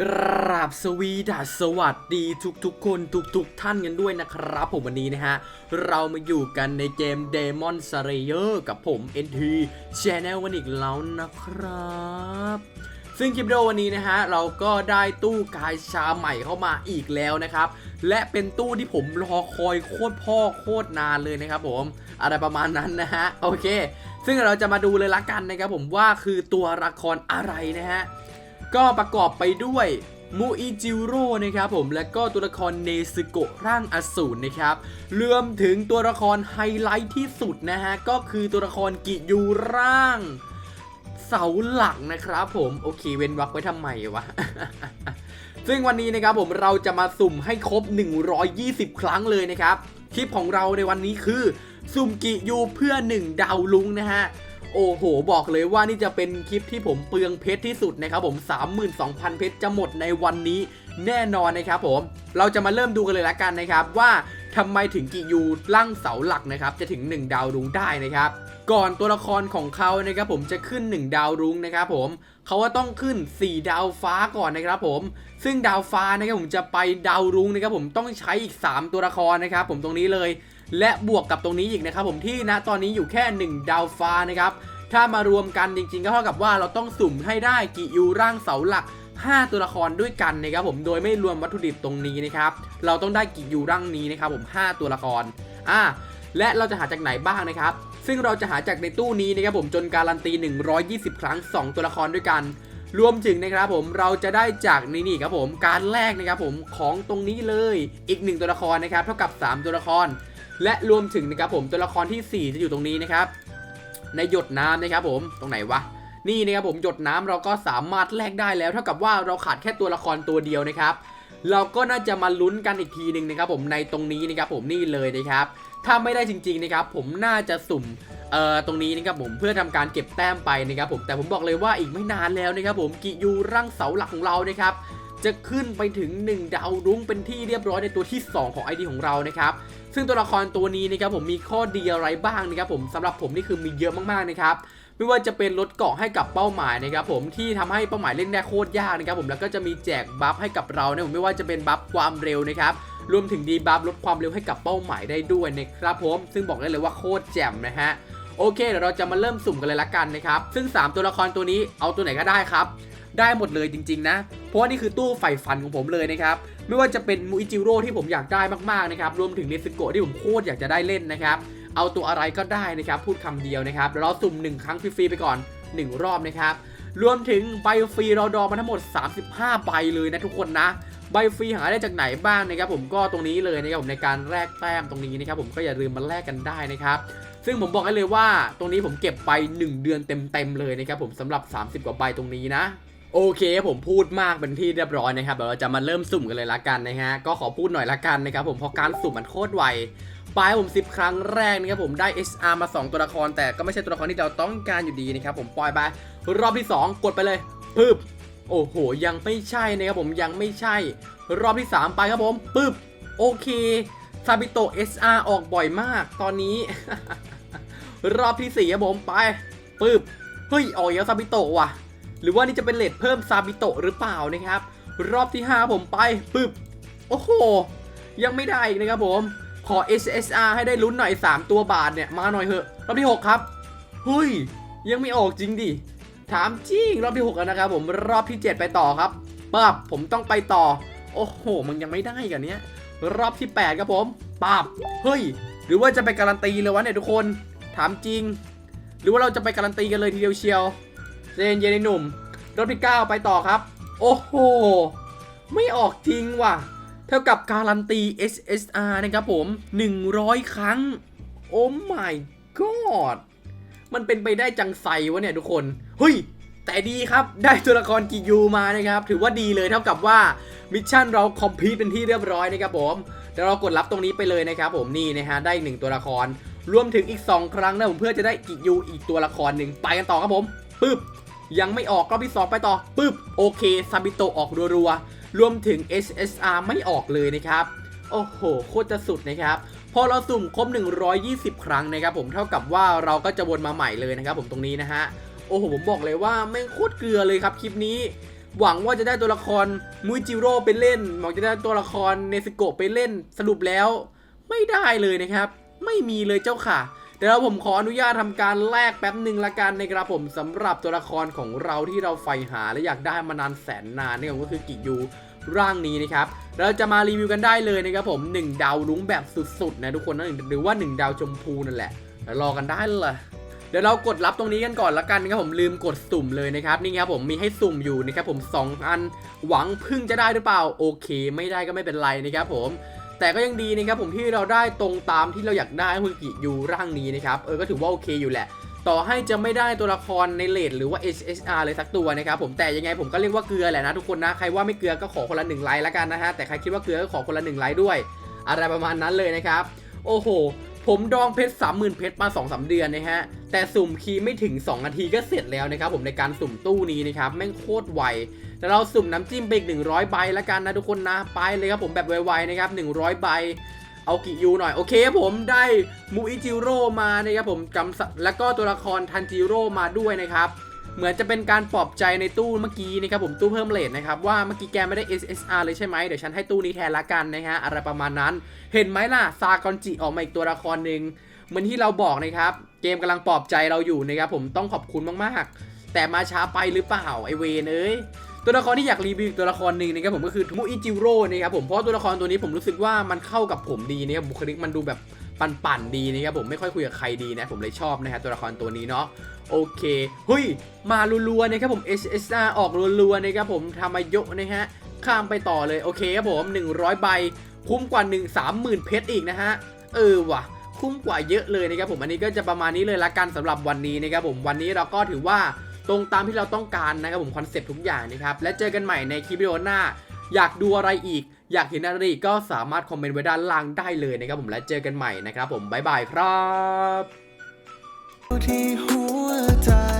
กราบสวีดัสสวัสดีทุกทุกๆคนทุกทุกๆท่านกันด้วยนะครับ ผมวันนี้นะฮะ เรามาอยู่กันในเกม Demon Slayer กับผม NT Channel วันอีกแล้วนะครับ ซึ่งคลิปวิดีโอวันนี้นะฮะ เราก็ได้ตู้กายชาใหม่เข้ามาอีกแล้วนะครับ และเป็นตู้ที่ผมรอคอยโคตรพ่อโคตรนานเลยนะครับผมอะไรประมาณนั้นนะฮะ โอเค ซึ่งเราจะมาดูเลยละกันนะครับผมว่าคือตัวละครอะไรนะฮะ ก็ประกอบไปด้วยมูอิจิโร่นะครับผมและก็ตัวละครเนซึโกะร่างอสูรนะครับรวมถึงตัวละครไฮไลท์ที่สุดนะฮะ ก็คือตัวละครกิยูร่าง เสาหลักนะครับผม โอเคเว้นวรรคไว้ทำไมวะ ซึ่งวันนี้นะครับผมเราจะมาสุ่มให้ครบ 120 ครั้งเลยนะครับ คลิปของเราในวันนี้คือ สุ่มกิยูเพื่อ 1 ดาวลุงนะฮะ โอ้โห บอกเลยว่านี่จะเป็นคลิปที่ผมเปลืองเพชรที่สุดนะครับผม 32,000 เพชรจะหมดในวันนี้แน่นอนนะครับผม เราจะมาเริ่มดูกันเลยละกันนะครับว่าทำไมถึงกิยูร่างเสาหลักนะครับจะถึง 1 ดาวรุ้งได้นะครับ ก่อนตัวละครของเขานะครับผมจะขึ้น 1 ดาวรุ้งนะครับผมเขาว่าต้องขึ้น 4 ดาวฟ้าก่อนนะครับผม ซึ่งดาวฟ้านะครับผมจะไปดาวรุ้งนะครับผมต้องใช้อีก 3 ตัวละครนะครับผมตรงนี้เลย และบวกกับตรงนี้อีกนะครับผมที่ณตอนนี้อยู่แค่ 1 ดาวฟ้านะครับถ้ามารวมกันจริงๆ ก็เท่ากับว่าเราต้องสุ่มให้ได้กิยูร่างเสาหลัก 5 ตัวละครด้วยกันนะครับผมโดยไม่รวมวัตถุดิบตรงนี้นะครับเราต้องได้กิยูร่างนี้นะครับผม 5 ตัวละครอ่าและเราจะหาจากไหนบ้างนะครับ ซึ่งเราจะหาจากในตู้นี้นะครับผมจนการันตี 120 ครั้ง 2 ตัวละครด้วยกัน รวมถึงนะครับผมเราจะได้จากนี่นี่ครับผมการแรกนะครับผมของตรงนี้เลยอีก 1 ตัวละครนะครับเท่ากับ 3 ตัวละคร และรวมถึงนะครับผมตัวละครทีสี่ 4 จะอยู่ตรงนี้นะครับ ในหยดน้ำนะครับผมตรงไหนวะนี่นะครับผมหยดน้ำเราก็สามารถแลกได้แล้ว เท่ากับว่าเราขาดแค่ตัวละครตัวเดียวนะครับเราก็น่าจะมาลุ้นกันอีกทีหนึ่งนะครับผมในตรงนี้นะครับผมนี่เลยนะครับถ้าไม่ได้จริงๆนะครับผมน่าจะสุ่มเอ่อตรงนี้นะครับผมเพื่อทำการเก็บแต้มไปนะครับผมแต่ผมบอกเลยว่าอีกไม่นานแล้วนะครับผมกิยูร่างเสาหลักของเรานะครับ จะขึ้นไปถึง 1 ดาวรุ้งเป็นที่เรียบร้อยในตัวที่ 2 ของ ID ของเรานะครับซึ่งตัวละครตัวนี้นะครับผมมีข้อดีอะไรบ้างนะครับผมสำหรับผมนี่คือมีเยอะมากๆนะครับไม่ว่าจะเป็นลดเกาะให้กับเป้าหมายนะครับผมที่ทำให้เป้าหมายเล่นได้โคตรยากนะครับผมแล้วก็จะมีแจกบัฟให้กับเรานะผมไม่ว่าจะเป็นบัฟความเร็วนะครับรวมถึงดีบัฟลดความเร็วให้กับเป้าหมายได้ด้วยนะครับผมซึ่งบอกได้เลยว่าโคตรแจ่มนะฮะโอเคเดี๋ยวเราจะมาเริ่มสุ่มกันเลยละกันนะครับซึ่ง 3 ตัวละครตัวนี้เอาตัวไหนก็ได้ครับ ได้หมดเลยจริง ๆ นะ ราะว่านี่คือตู้ใฝ่ฝันของผมเลยนะครับ ไม่ว่าจะเป็นมูอิจิโร่ที่ผมอยากได้มากๆนะครับ รวมถึงเนสโกะที่ผมโคตรอยากจะได้เล่นนะครับ เอาตัวอะไรก็ได้นะครับ พูดคำเดียวนะครับเราสุ่ม 1 ครั้งฟรีๆไปก่อน 1 รอบนะครับ รวมถึงใบฟรีเราดอมาทั้งหมด 35 ใบเลยนะทุกคนนะ ใบฟรีหาได้จากไหนบ้างนะครับ ผมก็ตรงนี้เลยนะครับผมในการแลกแต้มตรงนี้นะครับ ผมก็อย่าลืมมาแลกกันได้นะครับซึ่งผมบอกให้เลยว่าตรงนี้ผมเก็บไป 1 เดือนเต็มๆเลยนะครับผมสำหรับ 30 กว่าใบตรงนี้นะ โอเคผมพูดมากเป็นที่เรียบร้อยนะครับเดี๋ยวเราจะมาเริ่มสุ่มกันเลยละกันนะฮะก็ขอพูดหน่อยละกันนะครับผมเพราะการสุ่มมันโคตรไวปลายผม 10 ครั้งแรกนะครับผมได้ SR มา 2 ตัวละคร แต่ก็ไม่ใช่ตัวละครที่เราต้องการอยู่ดีนะครับผมปล่อยไปรอบที่ 2 กดไปเลยปึ๊บโอ้โห ยังไม่ใช่นะครับผมยังไม่ใช่ รอบที่ 3 ไปครับผมปึ๊บโอเคซาบิโต SR ออกบ่อยมาก ตอนนี้ รอบที่4ครับผมไปปึ๊บเฮ้ยออกแล้วซาบิโตะว่ะ หรือว่านี่จะเป็นเลทเพิ่มซาบิโตะหรือเปล่านะครับ รอบที่ 5 ผมไปปึ๊บ โอ้โห ยังไม่ได้อีกนะครับผม ขอ SSR ให้ได้ลุ้นหน่อย 3 ตัวบาทเนี่ย มาหน่อยเถอะ รอบที่ 6 ครับเฮ้ย ยังไม่ออกจริงดิ ถามจริง รอบที่6แล้วนะครับผม รอบที่ 7 ไปต่อครับปั๊บผมต้องไปต่อ โอ้โห มันยังไม่ได้กันเนี้ย รอบที่ 8 ครับผมปั๊บเฮ้ย หรือว่าจะไปการันตีเลยวะเนี่ยทุกคน ถามจริง หรือว่าเราจะไปการันตีกันเลยทีเดียวเชียว เจนเย็นหนุ่ม รอบที่ 9 ไปต่อครับ โอ้โห ไม่ออกจริงว่ะ เท่ากับการันตี SSR นะครับผม 100 ครั้ง โอ้ my god มันเป็นไปได้จังไซวะเนี่ยทุกคน เฮ้ย แต่ดีครับได้ตัวละครกิยูมานะครับ ถือว่าดีเลยเท่ากับว่ามิชชั่นเราคอมพลีทเป็นที่เรียบร้อยนะครับผมเดี๋ยวเรากดรับตรงนี้ไปเลยนะครับผมนี่นะฮะได้หนึ่งตัวละคร รวมถึงอีก 2 ครั้งนะผมเพื่อจะได้กิยูอีกตัวละครหนึ่งไปกันต่อครับผมปึ๊บ ยังไม่ออกรอบที่ 2 ไปต่อปึ๊บโอเคซาบิโตออกรัวๆรวมถึง SSR ไม่ออกเลยนะครับโอ้โหโคตรจะสุดนะครับพอเราสุ่มครบ 120 ครั้งนะครับผมเท่ากับว่าเราก็จะวนมาใหม่เลยนะครับผมตรงนี้นะฮะโอ้โหผมบอกเลยว่าแม่งโคตรเกลือเลยครับคลิปนี้ หวังว่าจะได้ตัวละครมุยจิโร่ไปเล่นหวังจะได้ตัวละครเนสโกะไปเล่นสรุปแล้ว ไม่ได้เลยนะครับ ไม่มีเลยเจ้าค่ะ ดี๋ยวผมขออนุญาตทำการแลกแป๊บหนึ่งละกันนะครับผมสำหรับตัวละครของเราที่เราใฝ่หาและอยากได้มานานแสนนานนี่ก็คือกิยูร่างนี้นะครับ เราจะมารีวิวกันได้เลยนะครับผม 1 ดาวลุ้งแบบสุดๆนะทุกคนนะหรือว่า 1 ดาวชมพูนั่นแหละเดี๋ยวรอกันได้เลยเดี๋ยวเรากดรับตรงนี้กันก่อนละกันนะครับผมลืมกดสุ่มเลยนะครับนี่ครับผมมีให้สุ่มอยู่นะครับผมสองอันหวังพึ่งจะได้หรือเปล่าโอเค ไม่ได้ก็ไม่เป็นไรนะครับผม แต่ก็ยังดีนะครับผมที่เราได้ตรงตามที่เราอยากได้คือกิยูร่างนี้นะครับเออก็ถือว่าโอเคอยู่แหละ ต่อให้จะไม่ได้ตัวละครในเลดหรือว่า HSR เลยสักตัวนะครับผมแต่ยังไงผมก็เรียกว่าเกลือแหละนะทุกคนนะใครว่าไม่เกลือก็ขอคนละหนึ่งไลค์ละกันนะฮะแต่ใครคิดว่าเกลือก็ขอคนละหนึ่งไลค์ด้วย อะไรประมาณนั้นเลยนะครับ โอ้โห ผมดองเพชร30,000เพชรมา2อสเดือนนะฮะ แต่สุ่มคีย์ไม่ถึง 2 นาทีก็เสร็จแล้วนะครับผมในการสุ่มตู้นี้นะครับแม่งโคตรไวแต่เราสุ่มน้ำจิ้มไปอีก100 ใบแล้วกันนะทุกคนนะไปเลยครับผมแบบไวๆนะครับ100 ใบเอากิยูหน่อย โอเคครับผมได้มูอิจิโร่มานะครับผมจำแล้วก็ตัวละครทันจิโร่มาด้วยนะครับ เหมือนจะเป็นการปลอบใจในตู้เมื่อกี้นะครับผมตู้เพิ่มเลทนะครับ ว่าเมื่อกี้แกไม่ได้ SSR เลยใช่ไหมเดี๋ยวฉันให้ตู้นี้แทนละกันนะฮะอะไรประมาณนั้น เห็นไหมล่ะซากอนจิออกมาอีกตัวละครหนึ่ง เหมือนที่เราบอกนะครับ เกมกำลังปลอบใจเราอยู่นะครับผมต้องขอบคุณมากๆ แต่มาช้าไปหรือเปล่าไอเวนเอ้ยตัวละครที่อยากรีวิวตัวละครหนึ่งนะครับผมก็คือมูอิจิโร่นะครับผมเพราะตัวละครตัวนี้ผมรู้สึกว่ามันเข้ากับผมดีนะครับบุคลิกมันดูแบบปั่นๆดีนะครับผมไม่ค่อยคุยกับใครดีนะผมเลยชอบนะฮะตัวละครตัวนี้เนาะโอเคเฮ้ยมารัวๆนะครับผม SSR ออกรัวๆนะครับผมทำมาเยอะนะฮะข้ามไปต่อเลยโอเคครับผม 100 ใบคุ้มกว่า 1 30,000 เพชรอีกนะฮะเออว่ะ คุ้มกว่าเยอะเลยนะครับผมอันนี้ก็จะประมาณนี้เลยละกันสำหรับวันนี้นะครับผมวันนี้เราก็ถือว่าตรงตามที่เราต้องการนะครับผมคอนเซปต์ทุกอย่างนะครับและเจอกันใหม่ในคลิปวิดีโอหน้า อยากดูอะไรอีก อยากเห็นอะไรอีกก็สามารถคอมเมนต์ไว้ด้านล่างได้เลยนะครับผมและเจอกันใหม่นะครับผมบ๊ายบายครับที่หัวใจ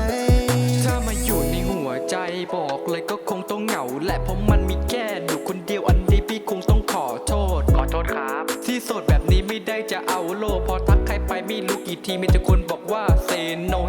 ไม่ได้จะเอาโลพอทักใครไปไม่รู้กี่ทีมีแต่คนบอกว่าเซ